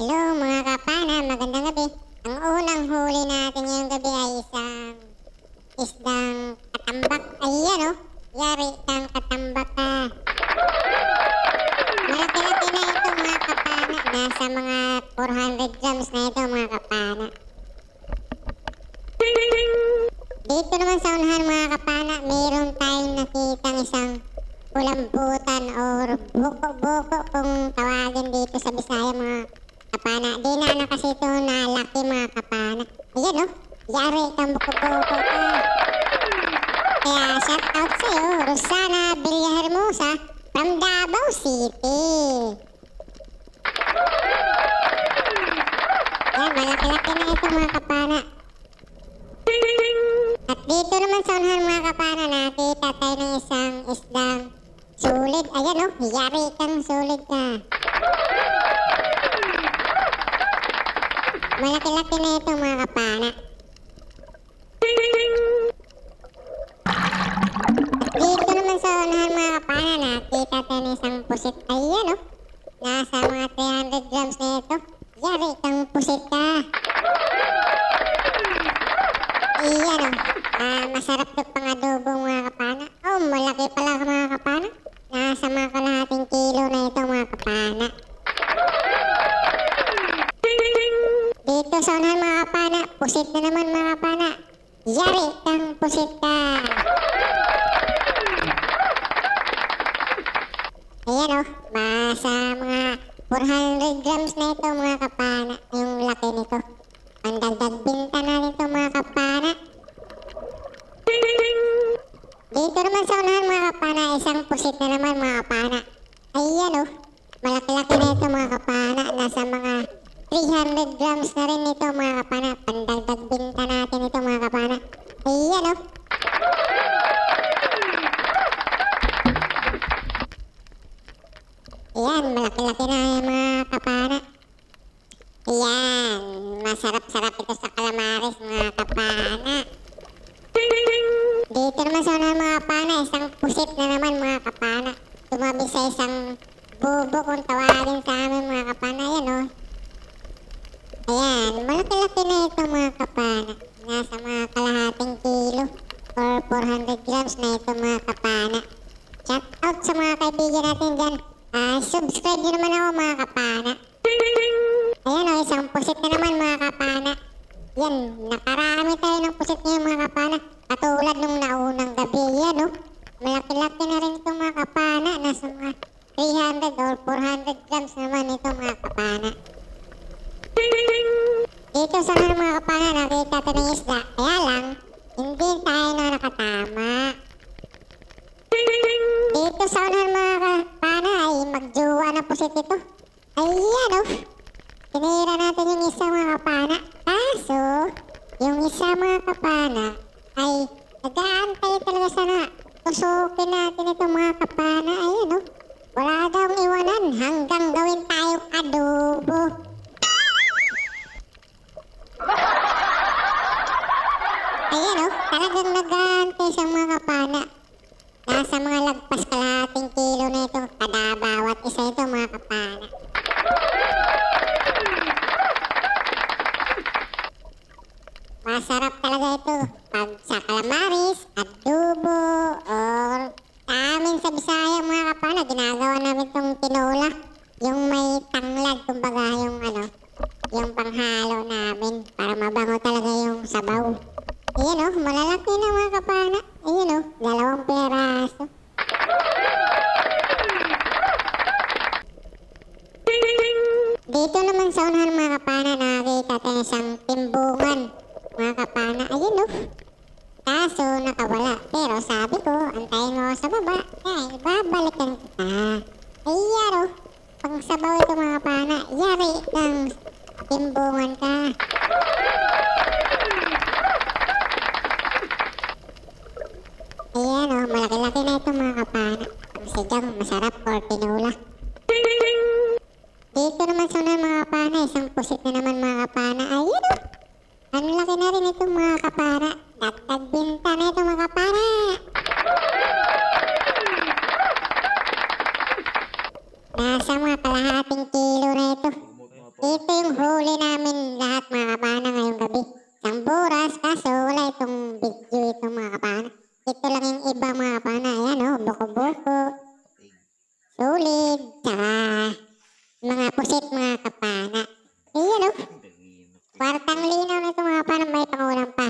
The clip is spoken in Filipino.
Hello mga kapana, magandang gabi. Ang unang huli natin ngayong gabi ay isang isdang katambak. Ayan o, yari kang katambak ka. Malaki-laki na ito mga kapana. Nasa mga 400 grams na ito mga kapana. Dito naman sa unahan mga kapana, mayroon tayong nakitang isang kulambutan or buko-buko kung tawagin dito sa Bisaya mga kapana. Di na na kasi ito nalaki mga kapana. Ayan o, yari kang buko-buko ka. Kaya shout out sa'yo, Rosana Villahermosa from Davao City. Yan, malaki-laki na ito mga kapana. At dito naman sa unahan mga kapana, nakita tayo ng isang isdang sulit. Ayan o, yari kang sulit ka. Malaki-laki na ito mga kapana. Dito naman sa unahan mga kapana, nakita tayo ng isang pusit. Ayan o, nasa mga 300 grams na ito. Yari kang pusit ka. Iyan o. Ah, masarap to pang adobo mga kapana. Oh, malaki pala mga kapana. Nasa mga kalahating kilo na ito mga kapana. Dito sa unahan mga kapana, pusit na naman mga kapana. Yari kang pusit ka. Ayan o, basa mga 400 grams na ito mga kapana. Yung laki nito. Ang dagdag binta natin ito mga kapana. Dito naman sa unahan mga kapana, isang pusit na naman mga kapana. Ayan o, malaki-laki na ito mga kapana. Nasa mga 300 grams na rin ito mga kapana. Pandagdag binta natin ito mga kapana. Ayan o. Ayan, malaki-laki na yung mga kapana. Ayan, masarap-sarap ito sa calamares mga kapana. Dito naman sa unahan mga kapana, isang pusit na naman mga kapana. Tumabi sa isang bubo kung tawagin sa amin mga kapana. Ayan o. Ayan, malaki-laki na ito mga kapana. Nasa mga kalahating kilo or 400 grams na ito mga kapana. Shout out sa mga kaibigan natin dyan. Ah, subscribe nyo naman ako mga kapana. Ayan o, isang pusit na naman mga kapana. Yan, nakarami tayo ng pusit ngayon mga kapana. Katulad nung naunang gabi yan o. Malaki-laki na rin itong mga kapana. Nasa mga 300 or 400 grams naman ito mga kapana. Dito sa mga mga kapana tayo ng isda. Kaya lang, hindi tayo na nakatama. Dito sa unahan mga kapana ay magjowa na pusit ito. Ayan o. Tinira natin yung isa mga kapana. Kaso, yung isa mga kapana ay nag-aantay talaga sana. Tusukin natin ito mga kapana. Ayan o. Wala daw iwanan hanggang gawin tayong adobo. Ayan o. Talagang nag-aantay sa mga kapana. Nasa mga lagpas kalahating kilo na ito. Kada bawat isa ito mga kapana. Masarap talaga ito. Pag sa calamaris, adobo, or amin sa Bisaya mga kapana, ginagawa namin itong tinola. Yung may tanglad, kumbaga yung ano, yung panghalo namin para mabango talaga yung sabaw. Ayan o, malalaki na mga kapana. Ayan o, dalawang peraso. Dito naman sa unahan mga kapana, nakakita tayo isang timbungan. Mga kapana, ayun o. Kaso nakawala. Pero sabi ko, antayin mo sa baba. Kaya ibabalikan kita. Ay yaro, pang sabaw ito mga kapana. Yari ng timbungan ka. Ayan o, malaki-laki na ito mga kapana. Ang sigang, masarap or tinula. Dito naman sa mga kapana, isang pusit na naman mga kapana. Ayun o. Ang laki na rin itong mga kapana. Dagdag binta na ito mga kapana. Nasa mga kalahating kilo na ito. Ito yung huli namin lahat mga kapana ngayong gabi. Isang buras, kaso wala itong video itong mga kapana. Ito lang yung iba mga pana. Ayan, oh, buko-buko. Solid. Tsaka mga pusit mga kapana. Ayan, oh. Kwartang linaw na ito mga pana. May pangulang pa.